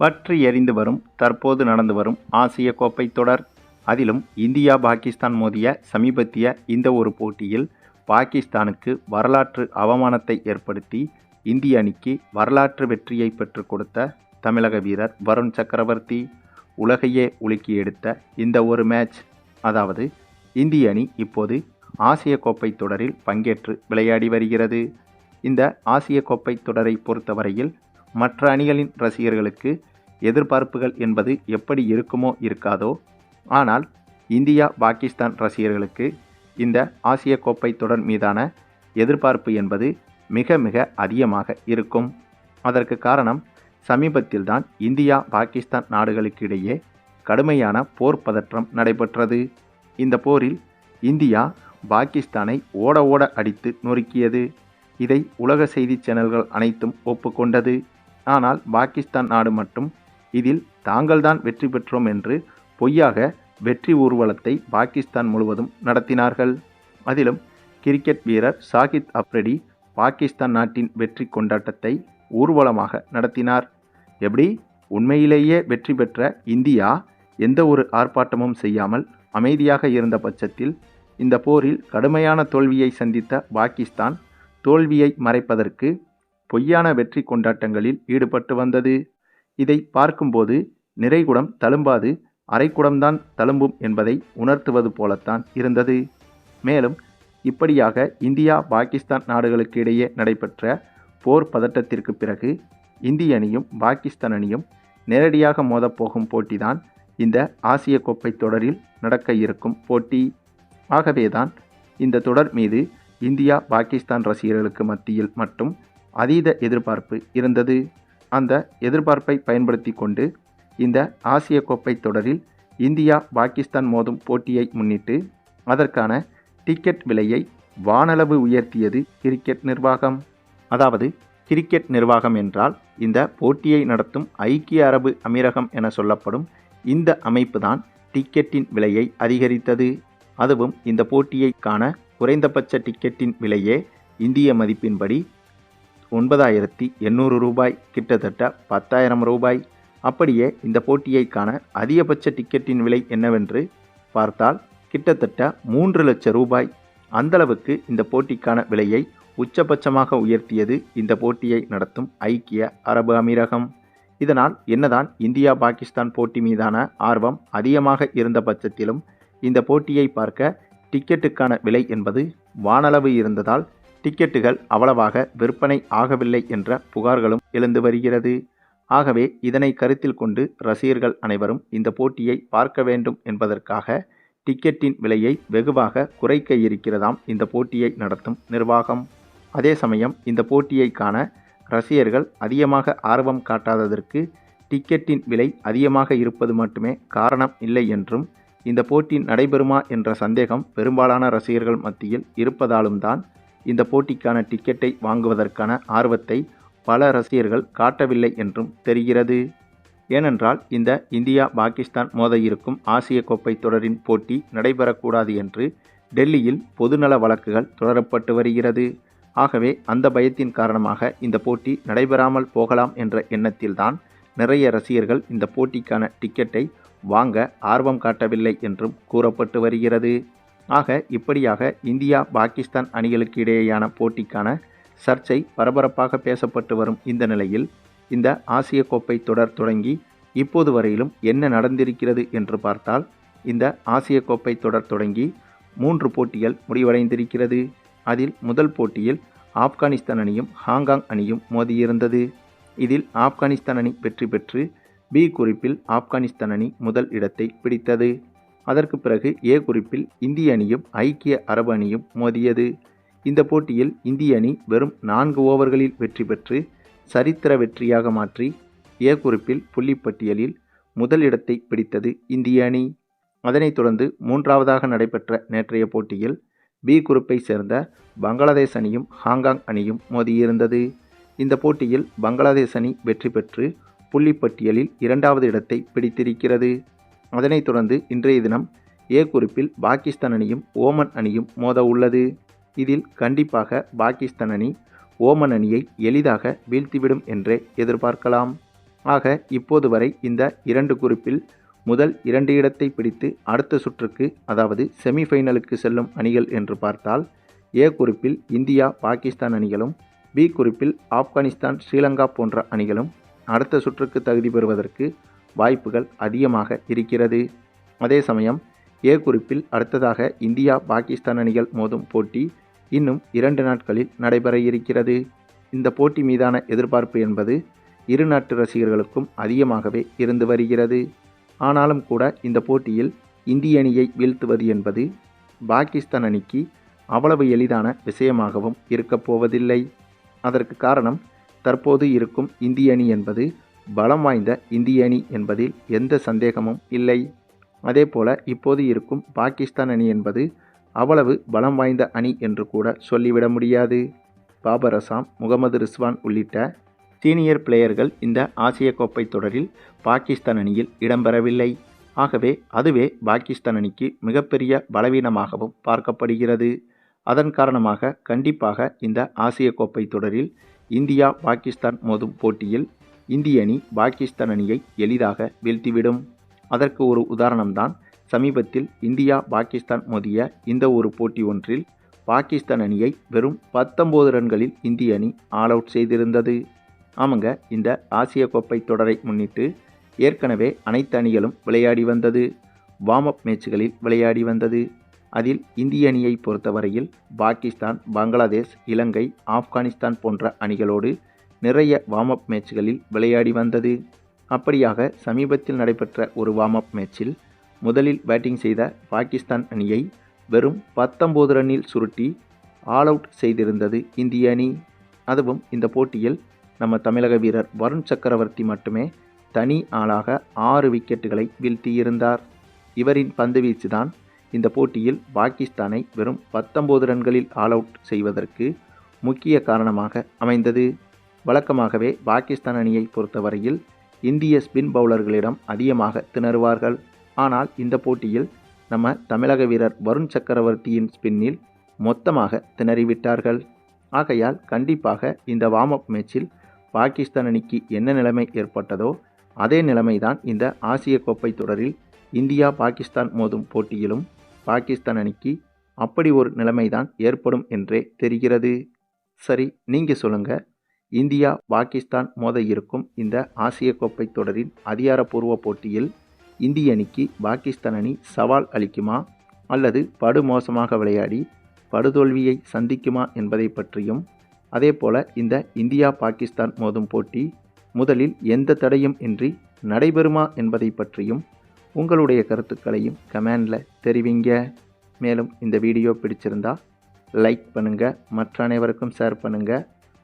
பற்றி எறிந்து வரும் தற்போது நடந்து வரும் ஆசிய கோப்பை தொடர். அதிலும் இந்தியா பாகிஸ்தான் மோதிய சமீபத்திய இந்த ஒரு போட்டியில் பாகிஸ்தானுக்கு வரலாற்று அவமானத்தை ஏற்படுத்தி இந்திய அணிக்கு வரலாற்று வெற்றியை பெற்றுக் கொடுத்த தமிழக வீரர் வருண் சக்கரவர்த்தி உலகையே உலுக்கி எடுத்த இந்த ஒரு மேட்ச். அதாவது இந்திய அணி இப்போது ஆசிய கோப்பை தொடரில் பங்கேற்று விளையாடி வருகிறது. இந்த ஆசிய கோப்பை தொடரை பொறுத்தவரையில் மற்ற அணிகளின் ரசிகர்களுக்கு எதிர்பார்ப்புகள் என்பது எப்படி இருக்குமோ இருக்காதோ. ஆனால் இந்தியா பாகிஸ்தான் ரசிகர்களுக்கு இந்த ஆசிய கோப்பை தொடர் மீதான எதிர்பார்ப்பு என்பது மிக மிக அதிகமாக இருக்கும். அதற்கு காரணம் சமீபத்தில்தான் இந்தியா பாகிஸ்தான் நாடுகளுக்கு இடையே கடுமையான போர் பதற்றம் நடைபெற்றது. இந்த போரில் இந்தியா பாகிஸ்தானை ஓட ஓட அடித்து நொறுக்கியது. இதை உலக செய்தி சேனல்கள் அனைத்தும் ஒப்புக்கொண்டது. ஆனால் பாகிஸ்தான் நாடு மட்டும். இதில் தாங்கள்தான் வெற்றி பெற்றோம் என்று பொய்யாக வெற்றி ஊர்வலத்தை பாகிஸ்தான் முழுவதும் நடத்தினார்கள். அதிலும் கிரிக்கெட் வீரர் சாகித் அப்ரெடி பாகிஸ்தான் நாட்டின் வெற்றி கொண்டாட்டத்தை ஊர்வலமாக நடத்தினார். எப்படி? உண்மையிலேயே வெற்றி பெற்ற இந்தியா எந்த ஒரு ஆர்ப்பாட்டமும் செய்யாமல் அமைதியாக இருந்த பட்சத்தில் இந்த போரில் கடுமையான தோல்வியை சந்தித்த பாகிஸ்தான் தோல்வியை மறைப்பதற்கு பொய்யான வெற்றி கொண்டாட்டங்களில் ஈடுபட்டு வந்தது. இதை பார்க்கும்போது நிறைகுடம் தழும்பாது அரைக்குடம்தான் தழும்பும் என்பதை உணர்த்துவது போலத்தான் இருந்தது. மேலும் இப்படியாக இந்தியா பாகிஸ்தான் நாடுகளுக்கு இடையே நடைபெற்ற போர் பதட்டத்திற்கு பிறகு இந்திய அணியும் பாகிஸ்தான் அணியும் நேரடியாக மோதப்போகும் போட்டிதான் இந்த ஆசிய கோப்பை தொடரில் நடக்க இருக்கும் போட்டி. ஆகவேதான் இந்த தொடர் மீது இந்தியா பாகிஸ்தான் ரசிகர்களுக்கு மத்தியில் மட்டும் அதீத எதிர்பார்ப்பு இருந்தது. அந்த எதிர்பார்ப்பை பயன்படுத்தி கொண்டு இந்த ஆசிய கோப்பை தொடரில் இந்தியா பாகிஸ்தான் மோதும் போட்டியை முன்னிட்டு அதற்கான டிக்கெட் விலையை வானளவு உயர்த்தியது கிரிக்கெட் நிர்வாகம். அதாவது கிரிக்கெட் நிர்வாகம் என்றால் இந்த போட்டியை நடத்தும் ஐக்கிய அரபு அமீரகம் என சொல்லப்படும் இந்த அமைப்பு தான் டிக்கெட்டின் விலையை அதிகரித்தது. அதுவும் இந்த போட்டியை காண குறைந்தபட்ச டிக்கெட்டின் விலையே இந்திய மதிப்பின்படி ஒன்பதாயிரத்தி எண்ணூறு ரூபாய் கிட்டத்தட்ட பத்தாயிரம் ரூபாய். அப்படியே இந்த போட்டியை காண அதிகபட்ச டிக்கெட்டின் விலை என்னவென்று பார்த்தால் கிட்டத்தட்ட மூன்று லட்சம் ரூபாய். அந்தளவுக்கு இந்த போட்டிக்கான விலையை உச்சபட்சமாக உயர்த்தியது இந்த போட்டியை நடத்தும் ஐக்கிய அரபு அமீரகம். இதனால் என்னதான் இந்தியா பாகிஸ்தான் போட்டி மீதான ஆர்வம் அதிகமாக இருந்த பட்சத்திலும் இந்த போட்டியை பார்க்க டிக்கெட்டுக்கான விலை என்பது வானளவு இருந்ததால் டிக்கெட்டுகள் அவ்வளவாக விற்பனை ஆகவில்லை என்ற புகார்களும் எழுந்து வருகிறது. ஆகவே இதனை கருத்தில் கொண்டு ரசிகர்கள் அனைவரும் இந்த போட்டியை பார்க்க வேண்டும் என்பதற்காக டிக்கெட்டின் விலையை வெகுவாக குறைக்க இருக்கிறதாம் இந்த போட்டியை நடத்தும் நிர்வாகம். அதே சமயம் இந்த போட்டியை காண ரசிகர்கள் அதிகமாக ஆர்வம் காட்டாததற்கு டிக்கெட்டின் விலை அதிகமாக இருப்பது மட்டுமே காரணம் இல்லை என்றும் இந்த போட்டி நடைபெறுமா என்ற சந்தேகம் பெரும்பாலான ரசிகர்கள் மத்தியில் இருப்பதாலும் தான் இந்த போட்டிக்கான டிக்கெட்டை வாங்குவதற்கான ஆர்வத்தை பல ரசிகர்கள் காட்டவில்லை என்றும் தெரிகிறது. ஏனென்றால் இந்த இந்தியா பாகிஸ்தான் மோத இருக்கும் ஆசிய கோப்பை தொடரின் போட்டி நடைபெறக்கூடாது என்று டெல்லியில் பொதுநல வழக்குகள் தொடரப்பட்டு வருகிறது. ஆகவே அந்த பயத்தின் காரணமாக இந்த போட்டி நடைபெறாமல் போகலாம் என்ற எண்ணத்தில்தான் நிறைய ரசிகர்கள் இந்த போட்டிக்கான டிக்கெட்டை வாங்க ஆர்வம் காட்டவில்லை என்றும் கூறப்பட்டு வருகிறது. ஆக இப்படியாக இந்தியா பாகிஸ்தான் அணிகளுக்கு இடையேயான போட்டிக்கான சர்ச்சை பரபரப்பாக பேசப்பட்டு வரும் இந்த நிலையில் இந்த ஆசிய கோப்பை தொடர் தொடங்கி இப்போது வரையிலும் என்ன நடந்திருக்கிறது என்று பார்த்தால் இந்த ஆசிய கோப்பை தொடர் தொடங்கி மூன்று போட்டிகள் முடிவடைந்திருக்கிறது. அதில் முதல் போட்டியில் ஆப்கானிஸ்தான் அணியும் ஹாங்காங் அணியும் மோதியிருந்தது. இதில் ஆப்கானிஸ்தான் அணி வெற்றி பெற்று பி குறிப்பில் ஆப்கானிஸ்தான் அணி முதல் இடத்தை பிடித்தது. அதற்கு பிறகு ஏ குறிப்பில் இந்திய அணியும் ஐக்கிய அரபு அணியும் மோதியது. இந்த போட்டியில் இந்திய அணி வெறும் நான்கு ஓவர்களில் வெற்றி பெற்று சரித்திர வெற்றியாக மாற்றி ஏ குறிப்பில் புள்ளிப்பட்டியலில் முதல் இடத்தை பிடித்தது இந்திய அணி. அதனைத் தொடர்ந்து மூன்றாவதாக நடைபெற்ற நேற்றைய போட்டியில் பி குரூப்பை சேர்ந்த பங்களாதேஷ் அணியும் ஹாங்காங் அணியும் மோதியிருந்தது. இந்த போட்டியில் பங்களாதேஷ் அணி வெற்றி பெற்று புள்ளிப்பட்டியலில் இரண்டாவது இடத்தை பிடித்திருக்கிறது. அதனைத் தொடர்ந்து இன்றைய தினம் ஏ குறிப்பில் பாகிஸ்தான் அணியும் ஓமன் அணியும் மோத உள்ளது. இதில் கண்டிப்பாக பாகிஸ்தான் அணி ஓமன் அணியை எளிதாக வீழ்த்திவிடும் என்றே எதிர்பார்க்கலாம். ஆக இப்போது வரை இந்த இரண்டு குறிப்பில் முதல் இரண்டு இடத்தை பிடித்து அடுத்த சுற்றுக்கு அதாவது செமிஃபைனலுக்கு செல்லும் அணிகள் என்று பார்த்தால் ஏ குறிப்பில் இந்தியா பாகிஸ்தான் அணிகளும் பி குறிப்பில் ஆப்கானிஸ்தான் ஸ்ரீலங்கா போன்ற அணிகளும் அடுத்த சுற்றுக்கு தகுதி பெறுவதற்கு வாய்ப்புகள் அதிகமாக இருக்கிறது. அதே சமயம் ஏ குறிப்பில் அடுத்ததாக இந்தியா பாகிஸ்தான் அணிகள் மோதும் போட்டி இன்னும் இரண்டு நாட்களில் நடைபெற இருக்கிறது. இந்த போட்டி மீதான எதிர்பார்ப்பு என்பது இரு நாட்டு ரசிகர்களுக்கும் அதிகமாகவே இருந்து வருகிறது. ஆனாலும் கூட இந்த போட்டியில் இந்திய அணியை வீழ்த்துவது என்பது பாகிஸ்தான் அணிக்கு அவ்வளவு எளிதான விஷயமாகவும் இருக்கப் போவதில்லை. அதற்கு காரணம் தற்போது இருக்கும் இந்திய அணி என்பது பலம் வாய்ந்த இந்திய அணி என்பதில் எந்த சந்தேகமும் இல்லை. அதேபோல இப்போது இருக்கும் பாகிஸ்தான் அணி என்பது அவ்வளவு பலம் வாய்ந்த அணி என்று கூட சொல்லிவிட முடியாது. பாபர் அசாம் முகமது ரிஸ்வான் உள்ளிட்ட சீனியர் பிளேயர்கள் இந்த ஆசிய கோப்பை தொடரில் பாகிஸ்தான் அணியில் இடம்பெறவில்லை. ஆகவே அதுவே பாகிஸ்தான் அணிக்கு மிகப்பெரிய பலவீனமாகவும் பார்க்கப்படுகிறது. அதன் காரணமாக கண்டிப்பாக இந்த ஆசிய கோப்பை தொடரில் இந்தியா பாகிஸ்தான் மோதும் போட்டியில் இந்திய அணி பாகிஸ்தான் அணியை எளிதாக வீழ்த்திவிடும். அதற்கு ஒரு உதாரணம்தான் சமீபத்தில் இந்தியா பாகிஸ்தான் மோதிய இந்த ஒரு போட்டி ஒன்றில் பாகிஸ்தான் அணியை வெறும் பத்தொம்போது ரன்களில் இந்திய அணி ஆல் அவுட் செய்திருந்தது. ஆமாங்க இந்த ஆசிய கோப்பை தொடரை முன்னிட்டு ஏற்கனவே அனைத்து அணிகளும் விளையாடி வந்தது. வார்ம் அப் மேட்ச்களில் விளையாடி வந்தது. அதில் இந்திய அணியை பொறுத்தவரையில் பாகிஸ்தான் பங்களாதேஷ் இலங்கை ஆப்கானிஸ்தான் போன்ற அணிகளோடு நிறைய வார்ம் அப் மேட்ச்களில் விளையாடி வந்தது. அப்படியாக சமீபத்தில் நடைபெற்ற ஒரு வார்ம் அப் மேட்சில் முதலில் பேட்டிங் செய்த பாகிஸ்தான் அணியை வெறும் பத்தொம்போது ரன்னில் சுருட்டி ஆல் அவுட் செய்திருந்தது இந்திய அணி. அதுவும் இந்த போட்டியில் நம்ம தமிழக வீரர் வருண் சக்கரவர்த்தி மட்டுமே தனி ஆளாக ஆறு விக்கெட்டுகளை வீழ்த்தியிருந்தார். இவரின் பந்துவீச்சு தான் இந்த போட்டியில் பாகிஸ்தானை வெறும் பத்தொம்போது ரன்களில் ஆல் அவுட் செய்வதற்கு முக்கிய காரணமாக அமைந்தது. வழக்கமாகவே பாகிஸ்தான் அணியை பொறுத்தவரையில் இந்திய ஸ்பின் பவுலர்களிடம் அதிகமாக திணறுவார்கள். ஆனால் இந்த போட்டியில் நம்ம தமிழக வீரர் வருண் சக்கரவர்த்தியின் ஸ்பின்னில் மொத்தமாக திணறிவிட்டார்கள். ஆகையால் கண்டிப்பாக இந்த வார்ம் அப் மேட்சில் பாகிஸ்தான் அணிக்கு என்ன நிலைமை ஏற்பட்டதோ அதே நிலைமைதான் இந்த ஆசிய கோப்பை தொடரில் இந்தியா பாகிஸ்தான் மோதும் போட்டியிலும் பாகிஸ்தான் அணிக்கு அப்படி ஒரு நிலைமைதான் ஏற்படும் என்றே தெரிகிறது. சரி நீங்கள் சொல்லுங்கள் இந்தியா பாகிஸ்தான் மோத இருக்கும் இந்த ஆசிய கோப்பை தொடரின் அதிகாரப்பூர்வ போட்டியில் இந்திய அணிக்கு பாகிஸ்தான் அணி சவால் அளிக்குமா? அல்லது படுமோசமாக விளையாடி படுதோல்வியை சந்திக்குமா என்பதை பற்றியும் அதேபோல இந்த இந்தியா பாகிஸ்தான் மோதும் போட்டி முதலில் எந்த தடையும் இன்றி நடைபெறுமா என்பதை பற்றியும் உங்களுடைய கருத்துக்களையும் கமெண்டில் தெரிவிங்க. மேலும் இந்த வீடியோ பிடிச்சிருந்தா லைக் பண்ணுங்கள் மற்ற அனைவருக்கும் ஷேர் பண்ணுங்கள்